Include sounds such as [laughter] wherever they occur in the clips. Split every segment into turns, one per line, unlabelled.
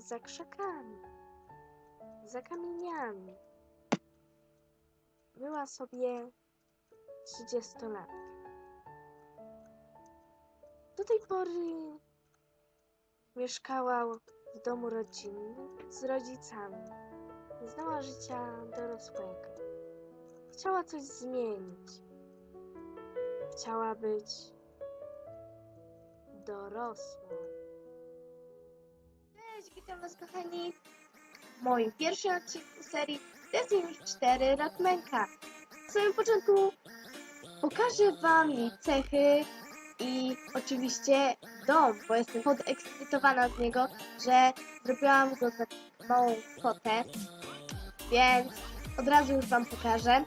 za krzakami, za kamieniami. Była sobie trzydziestolatka. Do tej pory mieszkała w domu rodzinnym z rodzicami. Nie znała życia dorosłego. Chciała coś zmienić. Chciała być dorosłą.
Witam Was kochani w moim pierwszym odcinku serii Destiny 4 Rockmanka. W samym początku pokażę Wam jej cechy i oczywiście dom, bo jestem podekscytowana z niego, że zrobiłam go za małą kwotę, więc od razu już Wam pokażę.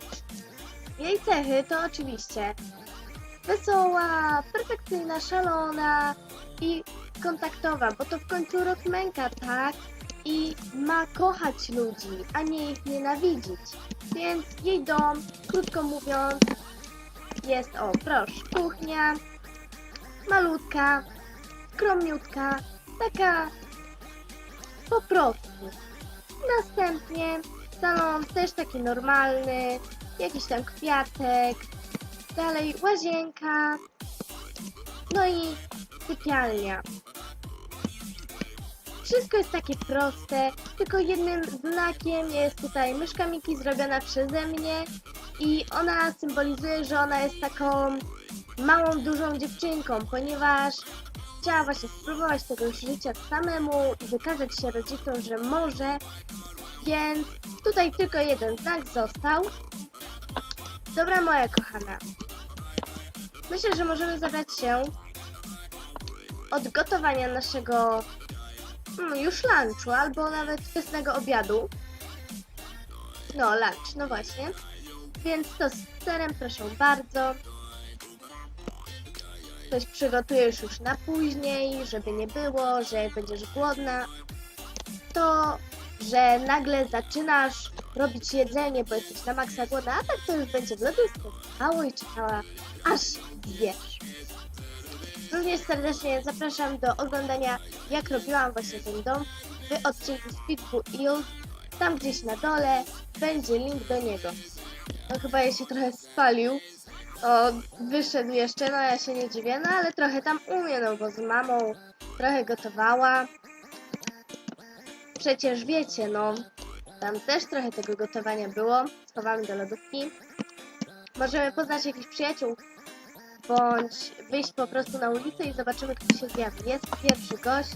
Jej cechy to oczywiście wesoła, perfekcyjna, szalona i kontaktowa, bo to w końcu rockmanka, tak? I ma kochać ludzi, a nie ich nienawidzić. Więc jej dom, krótko mówiąc, jest, o proszę, kuchnia, malutka, skromniutka, taka po prostu. Następnie salon też taki normalny, jakiś tam kwiatek, dalej łazienka, no i sypialnia. Wszystko jest takie proste, tylko jednym znakiem jest tutaj myszka Miki zrobiona przeze mnie i ona symbolizuje, że ona jest taką małą, dużą dziewczynką, ponieważ chciała właśnie spróbować tego życia samemu i wykazać się rodzicom, że może, więc tutaj tylko jeden znak został. Dobra moja kochana, myślę, że możemy zabrać się od gotowania naszego hmm, już lunchu, albo nawet wczesnego obiadu. No, lunch, no właśnie. Więc to z serem, proszę bardzo. Coś przygotujesz już na później, żeby nie było, że będziesz głodna, to, że nagle zaczynasz robić jedzenie, bo jesteś na maksa głodna, a tak to już będzie w lodówce stało i czekała, aż zjesz. Również serdecznie zapraszam do oglądania, jak robiłam właśnie ten dom w odcinku Speedku Ill. Tam gdzieś na dole będzie link do niego. No chyba je się trochę spalił. O, wyszedł jeszcze, no ja się nie dziwię, no ale trochę tam umie, no bo z mamą trochę gotowała. Przecież wiecie, no, tam też trochę tego gotowania było. Schowamy do lodówki. Możemy poznać jakichś przyjaciół, bądź wyjść po prostu na ulicę i zobaczymy, kto się zjawi. Jest pierwszy gość.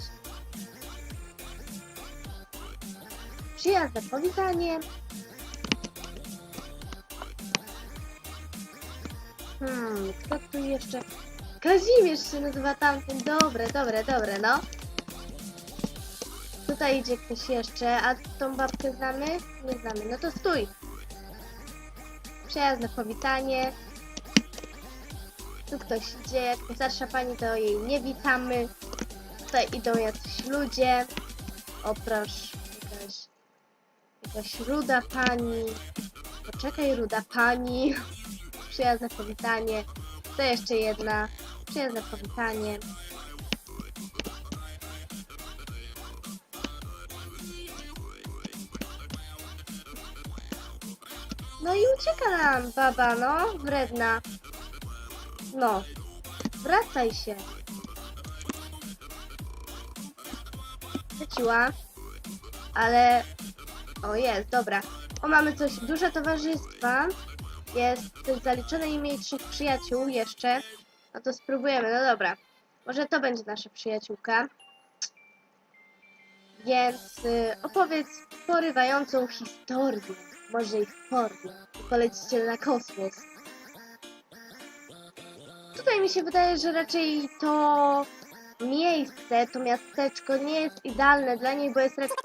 Przyjazne powitanie. Hmm, kto tu jeszcze? Kazimierz się nazywa tamten. Dobre, dobre, dobre, no. Tutaj idzie ktoś jeszcze, a tą babkę znamy? Nie znamy. No to stój. Przyjazne powitanie. Tu ktoś idzie, jak starsza pani, to jej nie witamy. Tutaj idą jacyś ludzie. O proszę, jakaś, jakaś ruda pani. Poczekaj, ruda pani. [laughs] Przyjazne powitanie. To jeszcze jedna. Przyjazne powitanie. No i ucieka nam baba, no, wredna. No, wracaj się. Wróciła, ale... O, jest, dobra. O, mamy coś, duże towarzystwa. Jest zaliczone imię trzech przyjaciół jeszcze. No to spróbujemy, no dobra. Może to będzie nasza przyjaciółka. Więc y, opowiedz porywającą historię. Może i w formie. Polecicie na kosmos. Tutaj mi się wydaje, że raczej to miejsce, to miasteczko nie jest idealne dla niej, bo jest raczej...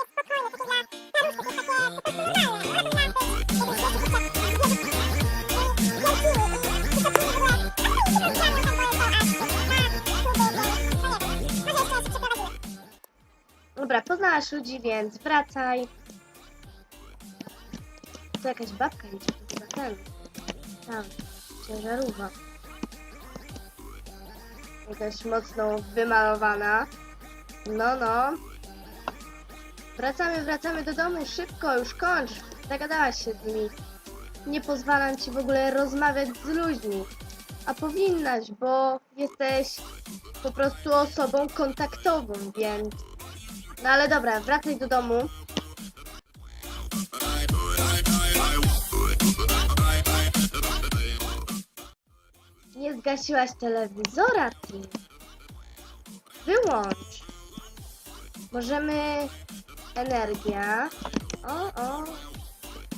Dobra, poznałaś ludzi, więc wracaj. To jakaś babka idzie, to ten. Tam, ciężarówka. Jakaś mocno wymalowana. No, no. Wracamy, wracamy do domu, szybko, już kończ. Zagadałaś się z nimi. Nie pozwalam ci w ogóle rozmawiać z ludźmi. A powinnaś, bo jesteś po prostu osobą kontaktową, więc... No ale dobra, wracaj do domu. Nie zgasiłaś telewizora, ty. Wyłącz. Możemy... Energia. O, o.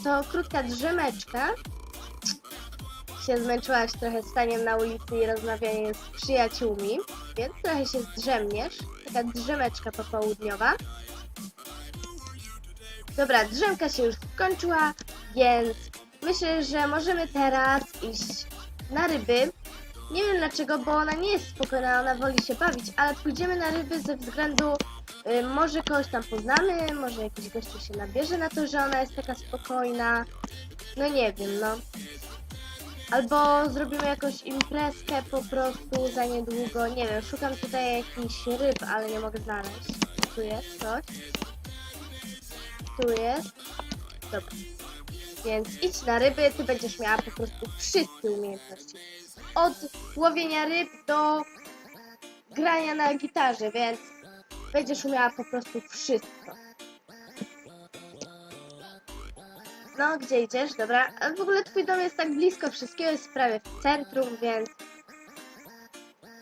To krótka drzemeczka. Się zmęczyłaś trochę staniem na ulicy i rozmawianiem z przyjaciółmi, więc trochę się zdrzemniesz. Taka drzemeczka popołudniowa. Dobra, drzemka się już skończyła, więc myślę, że możemy teraz iść na ryby. Nie wiem dlaczego, bo ona nie jest spokojna, ona woli się bawić, ale pójdziemy na ryby ze względu, y, może kogoś tam poznamy, może jakiś gościu się nabierze na to, że ona jest taka spokojna. No nie wiem, no. Albo zrobimy jakąś imprezkę po prostu za niedługo, nie wiem, szukam tutaj jakichś ryb, ale nie mogę znaleźć. Tu jest coś. Tu jest. Dobra. Więc idź na ryby, ty będziesz miała po prostu wszystkie umiejętności. Od łowienia ryb do grania na gitarze, więc będziesz umiała po prostu wszystko. No, gdzie idziesz? Dobra. W ogóle twój dom jest tak blisko wszystkiego, jest prawie w centrum, więc...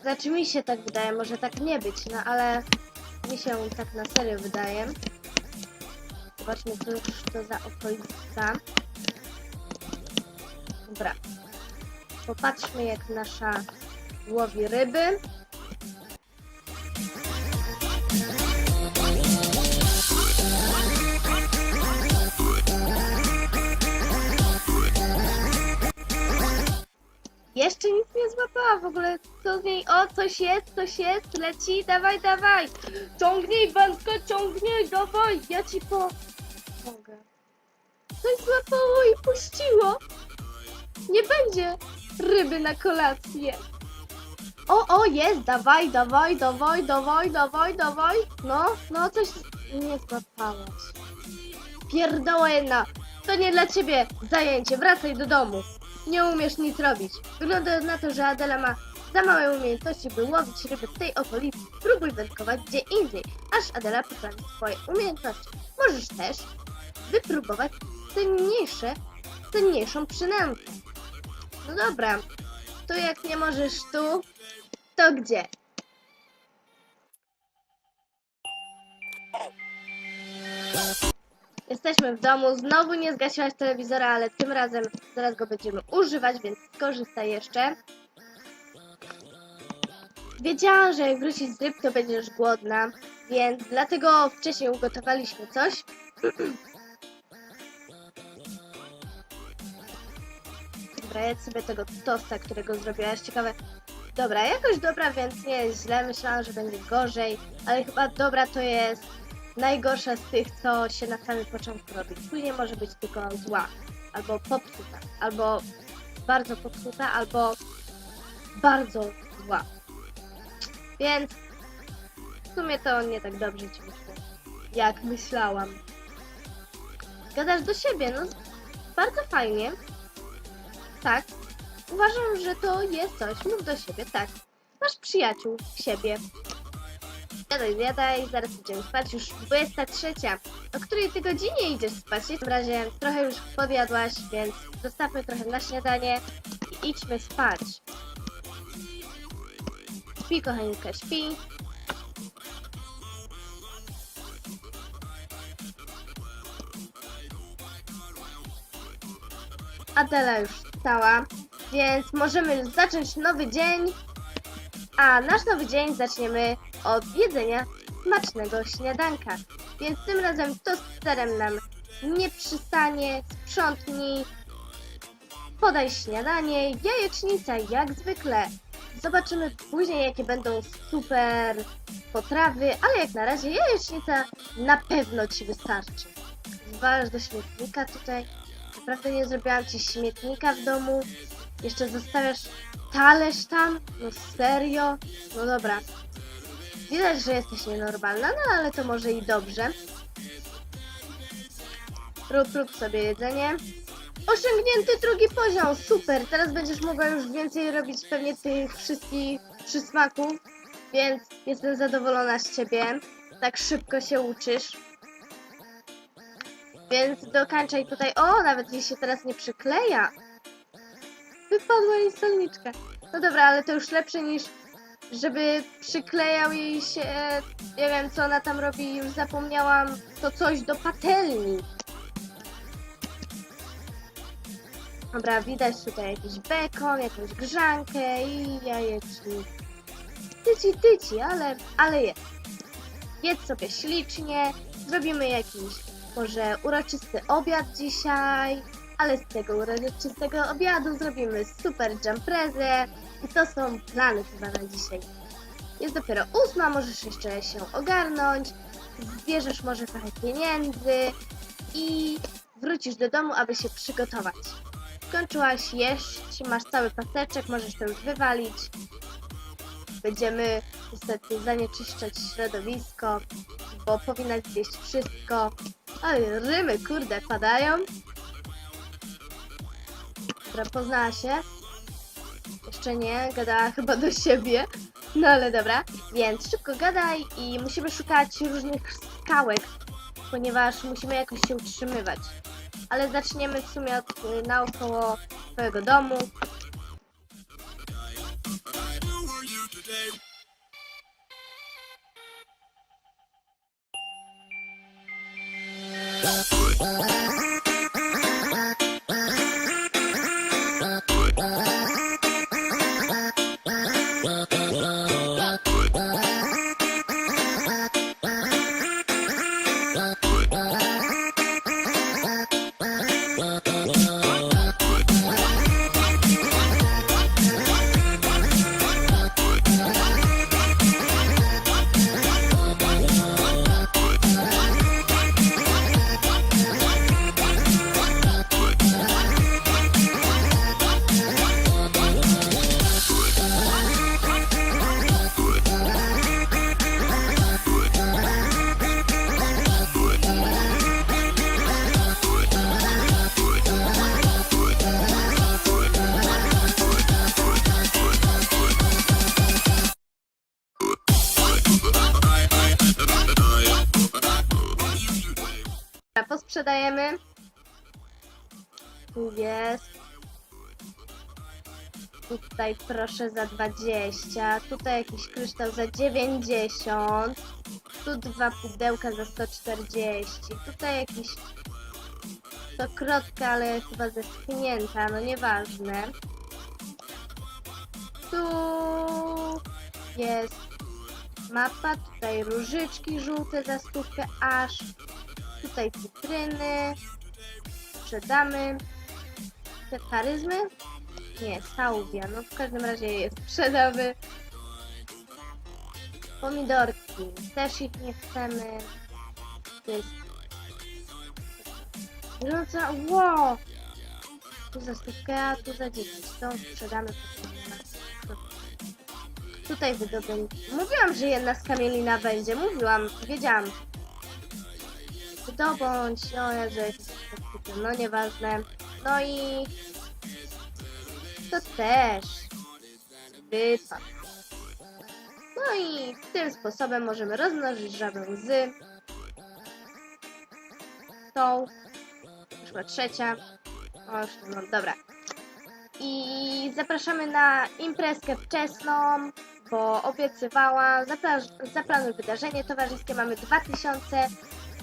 Znaczy mi się tak wydaje, może tak nie być, no ale mi się tak na serio wydaje. Zobaczmy, co już to za okolica. Dobra. Popatrzmy, jak nasza łowi ryby. Jeszcze nic nie złapała w ogóle. Co z niej? O, coś jest, coś jest, leci, dawaj, dawaj. Ciągnij, wędkę, ciągnij, dawaj, ja ci po... Mogę. Coś złapało i puściło. Nie będzie ryby na kolację. O, o, jest, dawaj, dawaj, dawaj, dawaj, dawaj, dawaj. No, no, coś nie złapałaś. Pierdoła jedna. To nie dla ciebie zajęcie, wracaj do domu. Nie umiesz nic robić. Wygląda na to, że Adela ma za małe umiejętności, by łowić ryby w tej okolicy. Spróbuj wędkować gdzie indziej, aż Adela poprawi swoje umiejętności. Możesz też wypróbować cenniejsze, cenniejszą przynętę. No dobra, to jak nie możesz tu, to gdzie? Jesteśmy w domu, znowu nie zgasiłaś telewizora, ale tym razem zaraz go będziemy używać, więc skorzystaj jeszcze. Wiedziałam, że jak wrócisz z ryb, to będziesz głodna, więc dlatego wcześniej ugotowaliśmy coś. [clears throat] Dobra, sobie tego tosta, którego zrobiłaś. Ciekawe. Dobra, jakoś dobra, więc nie jest źle. Myślałam, że będzie gorzej, ale chyba dobra to jest najgorsza z tych, co się na samym początku robi. Później może być tylko zła, albo popsuta, albo bardzo popsuta, albo bardzo zła. Więc w sumie to nie tak dobrze ci wyszło, jak myślałam. Gadasz do siebie, no bardzo fajnie. Tak, uważam, że to jest coś. Mów do siebie, tak. Masz przyjaciół, siebie. Zjadaj, zjadaj, zaraz idziemy spać, już 23. O której ty godzinie idziesz spać? W takim razie trochę już podjadłaś, więc zostawmy trochę na śniadanie i idźmy spać. Śpi, kochanika, śpi. Adela już wstała, więc możemy zacząć nowy dzień. A nasz nowy dzień zaczniemy od jedzenia smacznego śniadanka. Więc tym razem to z serem nam nie przystanie. Sprzątnij, podaj śniadanie, jajecznica jak zwykle. Zobaczymy później, jakie będą super potrawy, ale jak na razie jajecznica na pewno Ci wystarczy. Zwalasz do śmietnika tutaj. Naprawdę nie zrobiłam Ci śmietnika w domu. Jeszcze zostawiasz talerz tam? No serio? No dobra. Widać, że jesteś nienormalna, no ale to może i dobrze. Rób, rób sobie jedzenie. Osiągnięty drugi poziom, super! Teraz będziesz mogła już więcej robić pewnie tych wszystkich przysmaków, więc jestem zadowolona z ciebie. Tak szybko się uczysz. Więc dokańczaj tutaj. O, nawet jej się teraz nie przykleja. Wypadła jej solniczka. No dobra, ale to już lepsze niż żeby przyklejał jej się, nie wiem co ona tam robi, już zapomniałam, to coś do patelni. Dobra, widać tutaj jakiś bekon, jakąś grzankę i jajecznik. Tyci, tyci, ale, ale jest. Jedz sobie ślicznie, zrobimy jakiś może uroczysty obiad dzisiaj, ale z tego uroczystego obiadu zrobimy super jumprezę i to są plany chyba na dzisiaj. Jest dopiero ósma, możesz jeszcze się ogarnąć, zbierzesz może trochę pieniędzy i wrócisz do domu, aby się przygotować. Skończyłaś jeść, masz cały paseczek, możesz to już wywalić. Będziemy niestety zanieczyszczać środowisko, bo powinnaś zjeść wszystko. Ale rymy, kurde, padają. Dobra, poznała się. Jeszcze nie, gadała [laughs] chyba do siebie. No ale dobra, więc szybko gadaj i musimy szukać różnych skałek, ponieważ musimy jakoś się utrzymywać. Ale zaczniemy w sumie od y, naokoło twojego domu. Tutaj proszę za 20. Tutaj jakiś kryształ za 90. Tu dwa pudełka za 140. Tutaj jakiś stokrotka, ale chyba zeschnięta, no nieważne. Tu jest mapa, tutaj różyczki żółte za stówkę aż. Tutaj cytryny. Sprzedamy. Te charyzmy? Nie, salwia. No w każdym razie je sprzedamy. Pomidorki. Też ich nie chcemy. Jest... No co? Wow! Tu za stówkę, a tu za 10. To sprzedamy. Tutaj wydobędę. Mówiłam, że jedna skamielina będzie. Mówiłam, wiedziałam. Zdobądź, o Jezu, jest no nieważne. No i to też wypadł. No i tym sposobem możemy rozmnożyć żabę łzy. Tą, już trzecia. O, mam, dobra. I zapraszamy na imprezkę wczesną, bo obiecywała. Zapla- zaplanuj wydarzenie towarzyskie. Mamy 2000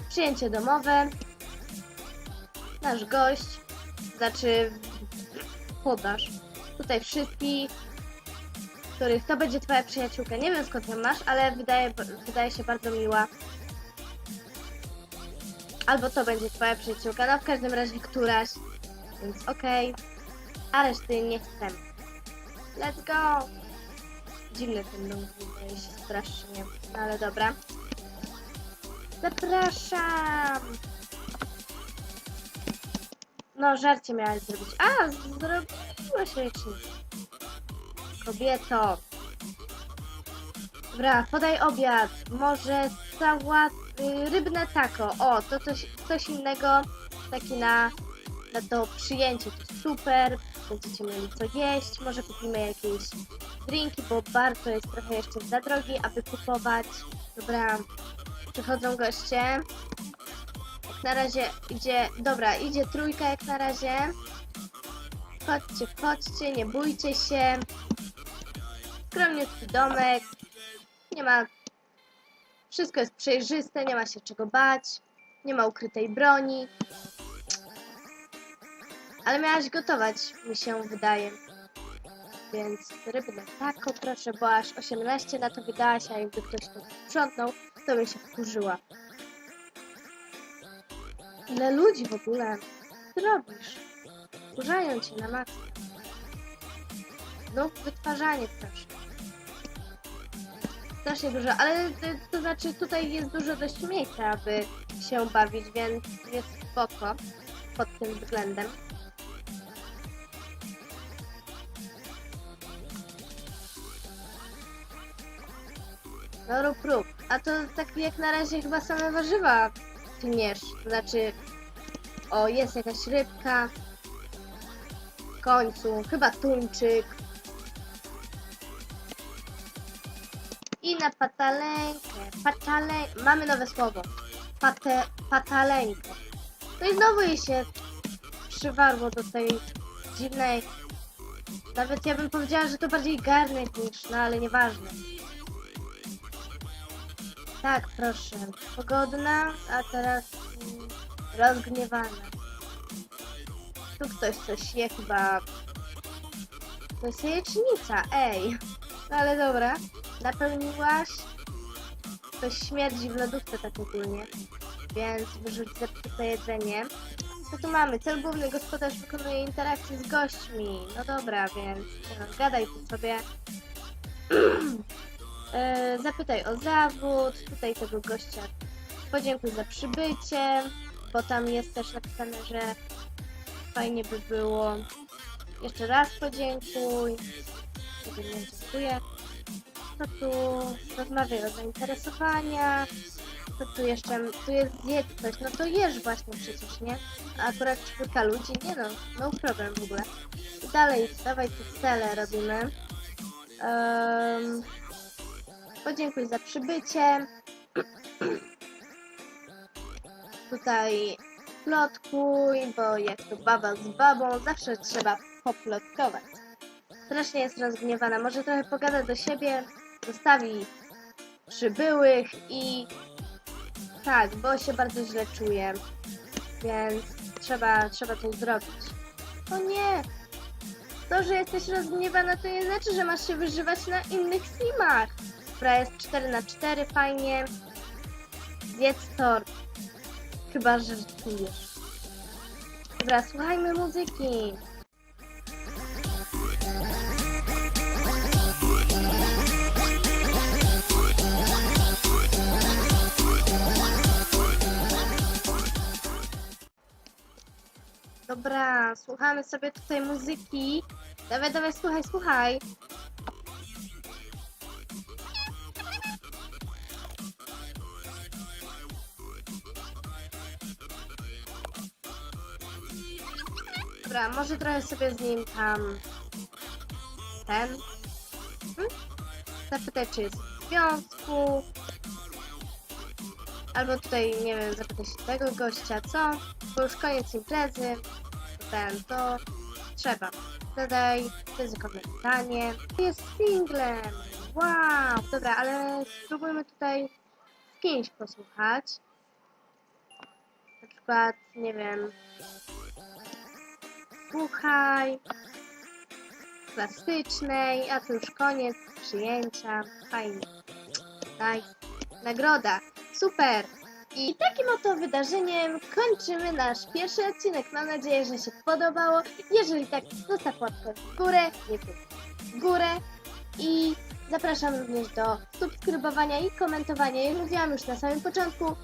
przyjęcie domowe. Nasz gość, znaczy podasz tutaj wszystkich, których to będzie twoja przyjaciółka. Nie wiem skąd ją masz, ale wydaje, wydaje się bardzo miła. Albo to będzie twoja przyjaciółka, no w każdym razie któraś, więc okej. A reszty nie chcemy. Let's go! Dziwny ten dom, wydaje się strasznie, no ale dobra. Zapraszam! No, żarcie miałaś zrobić. A, zrobiłaś lecznicę. Kobieto. Dobra, podaj obiad. Może sałat... y, rybne taco. O, to coś, coś innego taki na, na to przyjęcie, to super, będziecie mieli co jeść, może kupimy jakieś drinki, bo bardzo jest trochę jeszcze za drogi, aby kupować. Dobra, przychodzą goście. Na razie idzie, dobra, idzie trójka jak na razie. Chodźcie, chodźcie, nie bójcie się. Skromniutki domek. Nie ma. Wszystko jest przejrzyste, nie ma się czego bać. Nie ma ukrytej broni. Ale miałaś gotować, mi się wydaje. Więc ryby na tako proszę, bo aż 18 na to wydałaś, a jakby ktoś to sprzątnął, to bym się wkurzyła. Ile ludzi w ogóle? Ty robisz? Wkurzają cię na maksa. Znów wytwarzanie, proszę. Strasznie dużo, ale to, to znaczy tutaj jest dużo dość miejsca, aby się bawić, więc jest spoko pod tym względem. No rób, rób. A to tak jak na razie chyba same warzywa tniesz. To znaczy, o jest jakaś rybka. W końcu, chyba tuńczyk. I na pataleńkę. Patale... Mamy nowe słowo. Pate... Pataleńkę. No i znowu jej się przywarło do tej dziwnej... Nawet ja bym powiedziała, że to bardziej garnek niż, no ale nieważne. Tak, proszę. Pogodna, a teraz mm, rozgniewana. Tu ktoś coś je chyba... To jest jajecznica, ej. No ale dobra. Napełniłaś? Coś śmierdzi w lodówce tak ogólnie. Więc wyrzuć zepsute jedzenie. Co tu mamy? Cel główny gospodarz wykonuje interakcje z gośćmi. No dobra, więc no, gadaj tu sobie. [clears throat] E, zapytaj o zawód, tutaj tego gościa podziękuj za przybycie, bo tam jest też napisane, że fajnie by było. Jeszcze raz podziękuj. Sobie nie dziękuję. Co tu? Rozmawiaj o zainteresowania. Co tu jeszcze? Tu jest zjedz coś. No to jesz właśnie przecież, nie? A akurat czwórka ludzi? Nie no, no problem w ogóle. I dalej, dawaj tu cele robimy. Um, Podziękuj za przybycie. Tutaj plotkuj, bo jak to baba z babą, zawsze trzeba poplotkować. Strasznie jest rozgniewana, może trochę pogada do siebie, zostawi przybyłych i tak, bo się bardzo źle czuje, więc trzeba, trzeba to zrobić. O nie! To, że jesteś rozgniewana, to nie znaczy, że masz się wyżywać na innych simach. Dobra, jest 4 na 4 fajnie. Zjedz tort. Chyba, że żartujesz. Dobra, słuchajmy muzyki. Dobra, słuchamy sobie tutaj muzyki. Dawaj, dawaj, słuchaj, słuchaj. Dobra, może trochę sobie z nim tam ten. Hmm? Zapytaj, czy jest w związku. Albo tutaj, nie wiem, zapytaj się tego gościa, co? Bo już koniec imprezy. Ten, to trzeba. Zadaj ryzykowne pytanie. Jest singlem. Wow, dobra, ale spróbujmy tutaj z kimś posłuchać. Na przykład, nie wiem, słuchaj, klasycznej, a to już koniec przyjęcia, fajnie, nice, nagroda, super! I takim oto wydarzeniem kończymy nasz pierwszy odcinek. Mam nadzieję, że się podobało. Jeżeli tak, zostaw łapkę w górę, nie tu, w górę i zapraszam również do subskrybowania i komentowania. Jak mówiłam już na samym początku,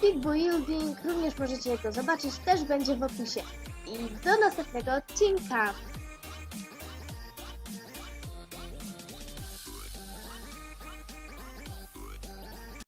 Big Building, również możecie go zobaczyć, też będzie w opisie. I do następnego odcinka.